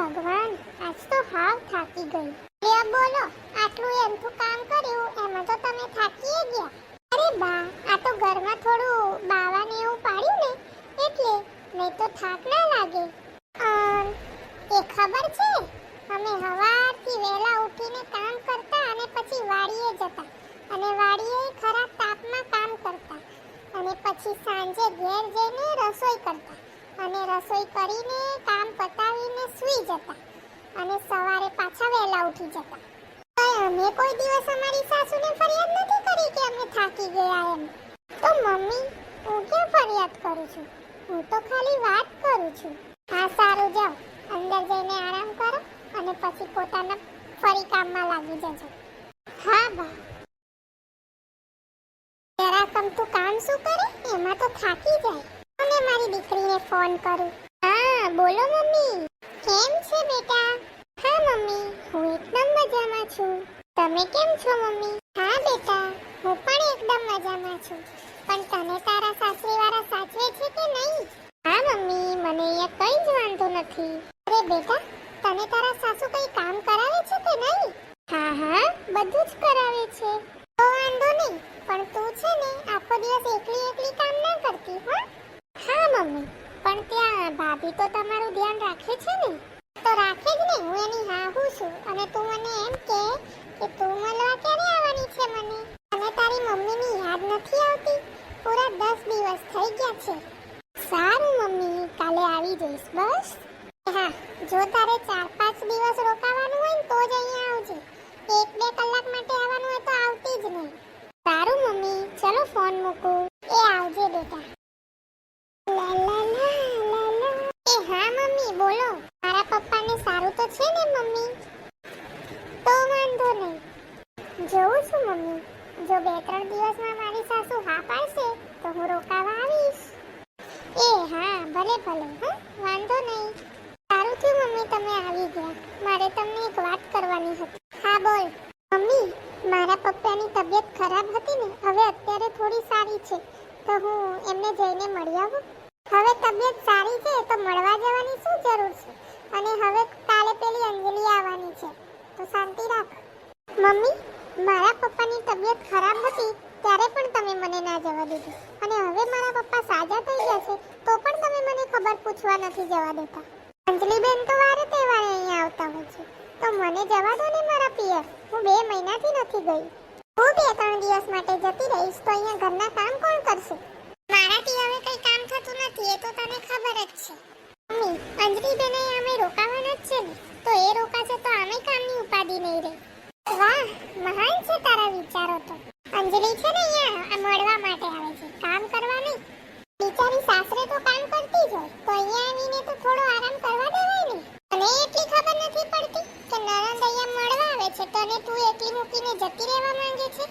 ભગવાન, આજ તો હાવ થાકી ગઈ. લે બોલો, આટલું એમ તો કામ કર્યું, એમાં તો તમે થાકી ગયા. અરે બા, આ તો ઘરમાં થોડું બાવાને એવું પાડ્યું ને, એટલે નહીં તો થાક ના લાગે. એ ખબર છે? અમે સવારથી વહેલા ઉઠીને કામ કરતા અને પછી વાડીએ જતા. અને વાડીએ ખરા તાપમાં કામ કરતા. અને પછી સાંજે ઘેર જઈને રસોઈ કરતા. અને રસોઈ કરીને, કામ પતાવીને સૂઈ જતા. અને સવારે પાછા વહેલા ઉઠી જતા. અમે કોઈ દિવસ અમારી સાસુને ફરિયાદ નથી કરી કે અમે થાકી ગયા એમ. તો મમ્મી, હું ક્યાં ફરિયાદ કરું છું? હું તો ખાલી વાત કરું છું. હા, સારું, જાઓ. અંદર જઈને આરામ કરો અને પછી પોતાના ફરી કામમાં લાગી જજો. હા, બા. જરાકમ તું કામ શું કરે? એમાં તો થાકી જાય. મારી દીકરીને ફોન કરું. હા, બોલો મમ્મી. કેમ છે બેટા? હા, મમ્મી, હું એકદમ મજામાં છું. તમે કેમ છો, મમ્મી? હા, બેટા, હું પણ એકદમ મજામાં છું. પણ તને તારા સાસરીવાળા સાચવે છે કે નહીં? હા, મમ્મી, મને અહીંયા કંઈ જ વાંધો નથી. અરે, બેટા, તને તારા સાસુ કંઈ કામ કરાવે છે કે નહીં? હા હા, બધું જ કરાવે છે તો વાંધો નહીં પણ તું છે ને આખો દિવસ એકલી એકલી કામ ના કરતી હા હા મમ્મી પણ તો તમારું ધ્યાન રાખે છે ને? તો રાખે જ ને હું એની હાહુ છું. અને તું મને એમ કે કે તું મળવા ક્યારે આવવાની છે મને? અને તારી મમ્મીની યાદ નથી આવતી? પૂરા દસ દિવસ થઈ ગયા છે. સારું, મમ્મી, કાલે આવી જઈશ, બસ. હા, જો તારે ચાર પાંચ દિવસ રોકાવાનું હોય તો જ અહીંયા આવજે. એક બે કલાક માટે આવવાનું હોય તો આવતી જ નહીં. સારું, મમ્મી, ચલો ફોન મૂકું. એ આવજે બેટા. બોલો મારા પપ્પાને સારું તો છે ને, મમ્મી? તો વાંધો નહીં. જોઉં છું, મમ્મી. જો બે ત્રણ દિવસમાં મારી સાસુ હા પાડશે, તો હું રોકાવા આવીશ. એ, હા, ભલે ભલે, હા, વાંધો નહીં. સારું થયું, મમ્મી, તમે આવી ગયા. મારે તમને એક વાત કરવાની હતી. હા, બોલ. મમ્મી, મારા પપ્પાની તબિયત ખરાબ હતી ને, હવે અત્યારે થોડી સારી છે. તો હું એમને જઈને મળી આવું. હવે તબિયત સારી છે તો મળવા જવાની શું જરૂર છે? અને હવે કાલે પેલી અંજલિ આવવાની છે. તો શાંતિ રાખ. મમ્મી, મારા પપ્પાની તબિયત ખરાબ હતી ત્યારે પણ તમે મને ના જવા દીધી. અને હવે મારા પપ્પા સાજા થઈ ગયા છે તો પણ તમે મને ખબર પૂછવા નથી જવા દેતા. અંજલિબેન તો વારે તહેવારે અહીંયા આવતા હોય છે. તો મને જવા દો ને મારા પિયર. હું બે મહિનાથી નથી ગઈ. હું બે ત્રણ દિવસ માટે જતી રહીશ તો અહીંયા ઘરના કામ કોણ કરશે મારાથી હવે કઈ કામ થતું નથી એ તો તને ખબર જ છે. મમ્મી, અંજલિબેન બેને અમે રોકાવાના જ છે ને, તો એ રોકાશે તો અમે કામની ઉપાધિ નહીં રહે. વાહ, મહાન છે તારા વિચારો તો. અંજલિ છે ને અહીંયા મળવા માટે આવે છે. કામ કરવા નહીં. બિચારી સાસરે તો કામ કરતી જ હોય, તો અહીંયા આવીને તો થોડો આરામ કરવા દેવાય ને. અને એટલી ખબર નથી પડતી કે નણંદ અહીંયા મળવા આવે છે, તને તું એકલી મૂકીને જતી રહેવા માંગે છે?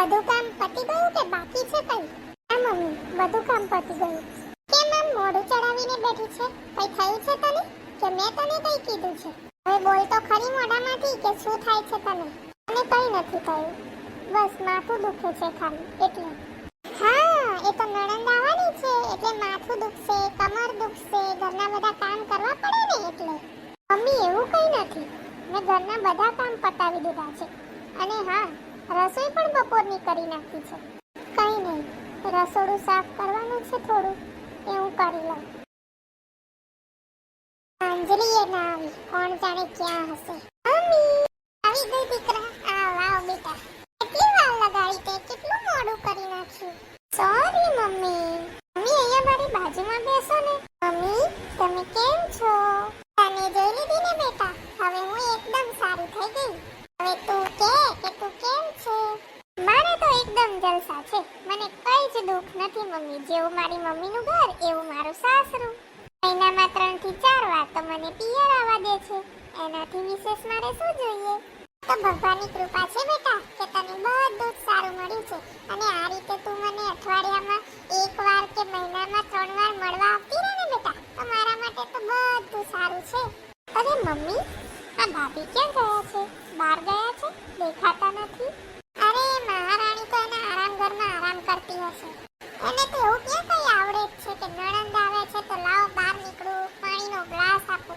બધું કામ પતી ગયું કે બાકી છે કઈ? હા મમ્મી, બધું કામ પતી ગયું. કેમ આમ મોઢું ચડાવીને બેઠી છે? કઈ થયું છે તને? કે મેં તને કઈ કીધું છે? હવે બોલ તો ખરી મોઢામાંથી કે શું થાય છે તને? મને કઈ નથી થયું. બસ, માથું દુખે છે ખાલી, એટલે. હા, એ તો નણંદ આવવાની છે, એટલે માથું દુખશે, કમર દુખશે, ઘરના બધા કામ કરવા પડે ને, એટલે. મમ્મી, એવું કઈ નથી. મેં ઘરના બધા કામ પતાવી દીધા છે. અને હા રસોઈ પણ બપોરની કરી નાખી છે. કઈ નહીં, રસોડું સાફ કરવાનું છે થોડું એ હું કરી લઉં. અંજલિ એ ના આવી કોણ જાણે ક્યાં હશે મમ્મી આવી ગઈ દીકરા આવ આવ બેટા કેટલી વાર લગાડી તે કેટલું મોડું કરી નાખ્યું સોરી મમ્મી મમ્મી અહીંયા મારી બાજુમાં બેસો ને મમ્મી તમે કેમ છો તને જોઈ લીધી ને બેટા હવે હું એકદમ સારી થઈ ગઈ હવે તું કે કે તું કેમ છે મારે તો એકદમ જલસા છે. મને કઈ જ દુઃખ નથી, મમ્મી. જેવું મારી મમ્મીનું ઘર, એવું મારું સાસરું. મહિનામાં ત્રણથી ચાર વાર તો મને પિયર આવવા દે છે. એનાથી વિશેષ મારે શું જોઈએ? તો ભગવાનની કૃપા છે બેટા, કે તને બધું જ સારું મળ્યું છે. અને આ રીતે તું મને અઠવાડિયામાં એક વાર કે મહિનામાં ત્રણ વાર મળવા આવતી રહે ને બેટા, તો મારા માટે તો બધું સારું છે. અરે મમ્મી, આ ભાભી ક્યાં ગયા છે? બહાર ગયા છે? દેખાતા નથી અરે મહારાણી તો એના આરામ ઘરમાં કરતી હશે. એને તો એવું કે કઈ આવડે છે કે નણંદ આવે છે તો લાવો બહાર નીકળું, પાણીનો ગ્લાસ આપો.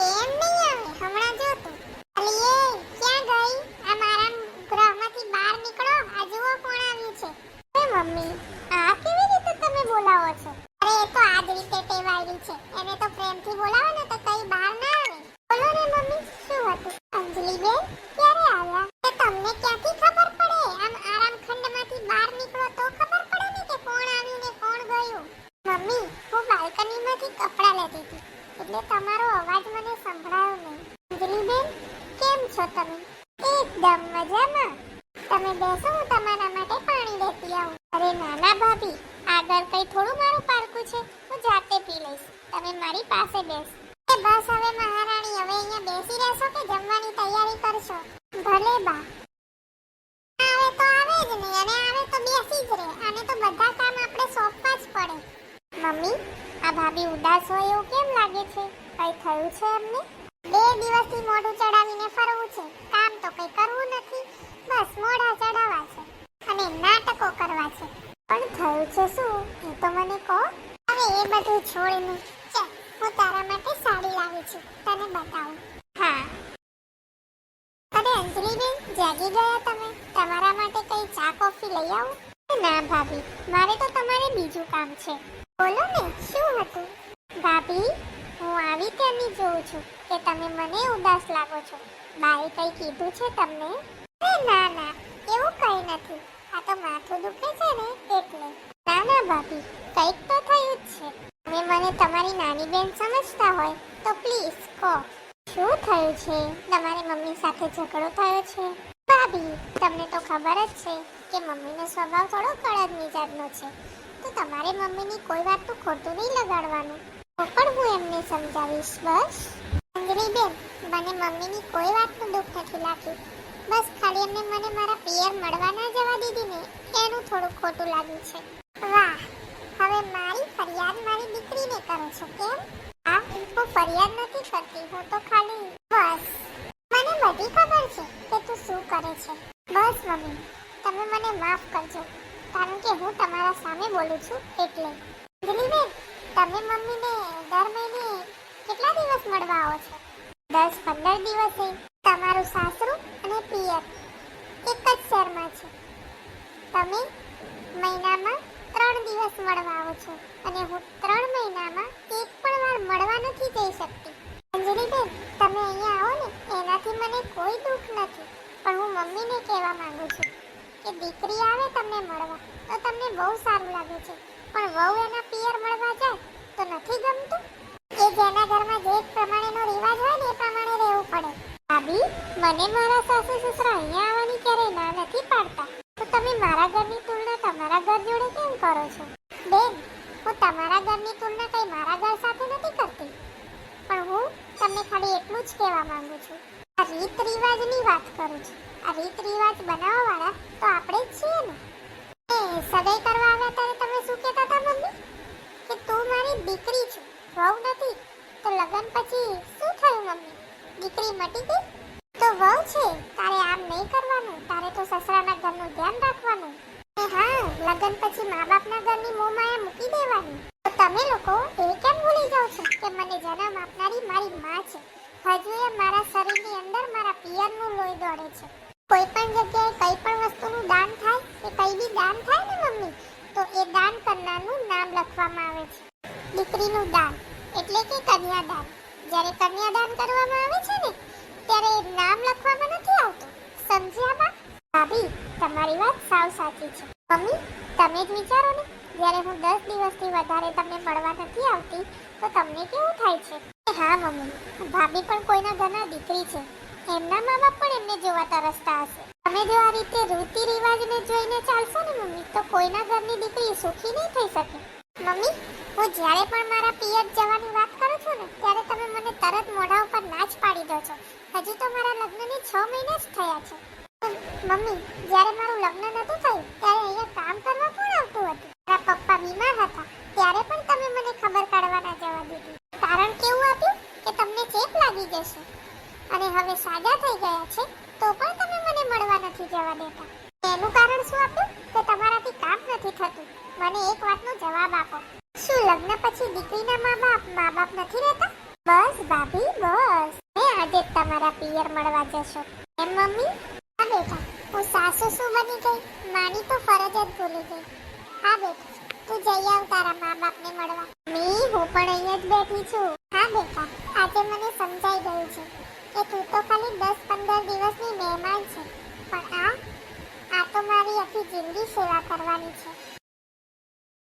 એમ નહીં આવે હમણાં જો તું અલી એ ક્યાં ગઈ આ મારા ગ્રહમાંથી બહાર નીકળો આ જુઓ કોણ આવ્યું છે એ મમ્મી આ કેવી રીતે તમે બોલાવો છો અરે એ તો આ જ રીતે ટેવાયેલી છે એને તો પ્રેમથી બોલાવો ને તો કઈ બહાર ના આવે બોલો ને મમ્મી શું હતું અંજલિ બેન ક્યારે આવ્યા તે તમને ક્યાંથી ખબર પડે આમ આરામ ખંડમાંથી બહાર નીકળો તો ખબર પડે ને કે કોણ આવ્યું ને કોણ ગયું મમ્મી હું બાલ્કનીમાંથી કપડાં લેતી હતી એટલે તમારો અવાજ મને સંભળાયો નહીં અંજલિ બેન કેમ છો તમે એકદમ મજામાં તમે બેસો હું તમારા માટે પાણી લેતી આવું અરે નાના ભાભી આગળ કઈ થોડું મારું પારકું છે હું લઈશ તમે મારી પાસે બેસ. એ બસ હવે મહારાણી, હવે અહીંયા બેસી રહેશો કે જમવાની તૈયારી કરશો? ભલે બા. આવે તો આવે જ નહીં, અને આવે તો બેસી જ રહે. આને તો બધા કામ આપણે સોંપવા જ પડે. મમ્મી, આ ભાભી ઉદાસ હોય એવું કેમ લાગે છે? કઈ થયું છે એમને? બે દિવસથી મોઢું ચડાવીને ફરવું છે કામ તો કઈ કરવું નથી બસ મોઢા ચડાવવા છે અને નાટકો કરવા છે પણ થયું છે શું એ તો મને કહો હવે એ બધું છોડીને ચાલ હું તારા માટે સાડી લાવી છું તને બતાવું હા અરે અંજલિબેન જાગી ગયા તમે તમારા માટે કઈ ચા કોફી લઈ આવું. ના, ભાભી, મારે તો તમારે બીજું કામ છે. બોલો ને, શું હતું? ભાભી, હું આવી ત્યાંની જોઉં છું કે તમે મને ઉદાસ લાગો છો. બાએ કંઈ કીધું છે તમને? ના ના, એવું કંઈ નથી. આ તો માથું દુખે છે ને, એટલે. ના ના, ભાભી, કંઈક તો થયું જ છે. તમે મને તમારી નાની બેન સમજતા હોય, તો પ્લીઝ કહો. શું થયું છે? તમારી મમ્મી સાથે ઝઘડો થયો છે? ભાભી, તમને તો ખબર જ છે. કે મમ્મીનો સ્વભાવ થોડો કડક મિજાજનો છે. તો તમારે મમ્મીની કોઈ વાત તો ખોટું નહીં લગાડવાનું. તો પણ હું એમને સમજાવીશ, બસ. અંજલિ બેન, મને મમ્મીની કોઈ વાતનું દુઃખ નથી લાગ્યું. બસ ખાલી એમને મને મારા પિયર મળવા ના જવા દીધી ને એનું થોડું ખોટું લાગ્યું છે. વાહ, હવે મારી ફરિયાદ મારી દીકરીને કરો છો કેમ? આ હું ફરિયાદ નથી કરતી, હું તો ખાલી બસ. મને બધી ખબર છે કે તું શું કરે છે. બસ મમ્મી તમે મને માફ કરજો, કારણ કે હું તમારા સામે બોલું છું એટલે. અંજલિબેન તમે મમ્મીને દર મહિને કેટલા દિવસ મળવા આવો છો? દસ પંદર દિવસે. તમારું સાસરું અને પિયર એક જ શહેરમાં છે. તમે મહિનામાં ત્રણ દિવસ મળવા આવો છો અને હું ત્રણ મહિનામાં એક પણ વાર મળવા નથી જઈ શકતી. અંજલિબેન, તમે અહીંયા આવો ને, એનાથી મને કોઈ દુઃખ નથી, પણ હું મમ્મીને કહેવા માંગુ છું. કે દીકરી આવે તમને મળવા, તો તમને બહુ સારું લાગે છે. પણ વહુ એના પિયર મળવા જાય, તો નથી ગમતું? એ જેના ઘરમાં જે પ્રમાણેનો રિવાજ હોય ને એ પ્રમાણે રહેવું પડે. ભાભી, મને મારા સાસુ સસરા અહીંયા આવવાની ક્યારેય ના નથી પાડતા. તો તમે મારા ઘરની તુલના તમારા ઘર જોડે કેમ કરો છો? બેન, હું તમારા ઘરની તુલના કંઈ મારા ઘર સાથે નથી કરતી. પણ હું તમને ખાલી એટલું જ કહેવા માંગુ છું. આ રીત રિવાજની વાત કરું છું. આ રીત રિવાજ બનાવવા વાળા તો આપણે જ છીએ ને. એ સગાઈ કરવા આવ્યા ત્યારે તમે શું કહેતા હતા મમ્મી? કે તું મારી દીકરી છે, વહુ નથી. તો લગ્ન પછી શું થયું મમ્મી? દીકરી મટી ગઈ? તો વહુ છે, તારે આમ નહીં કરવાનું. તારે તો સસરાના ઘરનું ધ્યાન રાખવાનું. હા, લગ્ન પછી મા બાપના ઘરની મોમાયા મૂકી દેવાની. તો તમે લોકો એ કેમ ભૂલી જાઓ છો કે મને જન્મ આપનારી મારી માં છે? હજુ એ મારા શરીરની અંદર મારા પિયરનું લોહી દોડે છે. કોઈ પણ જગ્યાએ કઈ પણ વસ્તુનું દાન થાય કે કઈ બી દાન થાય ને મમ્મી, તો એ દાન કરનારનું નામ લખવામાં આવે છે. દીકરીનું દાન, એટલે કે કન્યાદાન. જ્યારે કન્યાદાન કરવામાં આવે છે ને, ત્યારે એ નામ લખવામાં નથી આવતું. સમજ્યા બા? ભાભી, તમારી વાત સાવ સાચી છે. મમ્મી, તમે જ વિચારો ને, જ્યારે હું દસ દિવસથી વધારે તમને મળવા નથી આવતી, તો તમને કેવું થાય છે? હા, મમ્મી. ભાભી પણ કોઈના ઘરના દીકરી છે. એમના મા બાપ પણ એમને જોવા તરસતા હશે. તમે જો આ રીતે રીતિ રિવાજને જોઈને ચાલશો ને, મમ્મી, તો કોઈના ઘરની દીકરી સુખી નહીં થઈ શકે. મમ્મી, હું જ્યારે પણ મારા પિયર જવાની વાત કરું છું ને, ત્યારે તમે મને તરત મોઢા ઉપર ના જ પાડી દો છો. હજી તો મારા લગ્નને છ મહિના જ થયા છે. મમ્મી, જ્યારે મારું લગ્ન નહોતું થયું, ત્યારે અહીંયા કામ કરવા કોણ આવતું હતું? મારા પપ્પા બીમાર હતા, ત્યારે પણ તમે મને ખબર કાઢવાના જવા દીધી. કારણ કેવું આપ્યું કે તમને ચેપ લાગી જશે અને હવે સાજા થઈ ગયા છે, તો પણ તમે મને મળવા નથી જવા દેતા. એનું કારણ શું આપ્યું? કે તમારાથી કામ નથી થતું. મને એક વાતનો જવાબ આપો. શું લગ્ન પછી દીકરીના મા બાપ મા બાપ નથી રહેતા? બસ, ભાભી, બસ. મેં આજે તમારા પિયર મળવા જશો. એમ મમ્મી? હા, બેટા. હું સાસુ શું બની ગઈ? માની તો ફરજ જ ભૂલી ગઈ. હા, બેટા. તું જઈ આવ તારા મા બાપને મળવા. મી હું પણ અહીંયા જ બેઠી છું. હા, બેટા. આજે મને સમજાઈ ગયું છે. કે તું તો ખાલી દસ પંદર દિવસની મહેમાન છે. પણ આ આ તો મારી આખી જિંદગી સેવા કરવાની છે.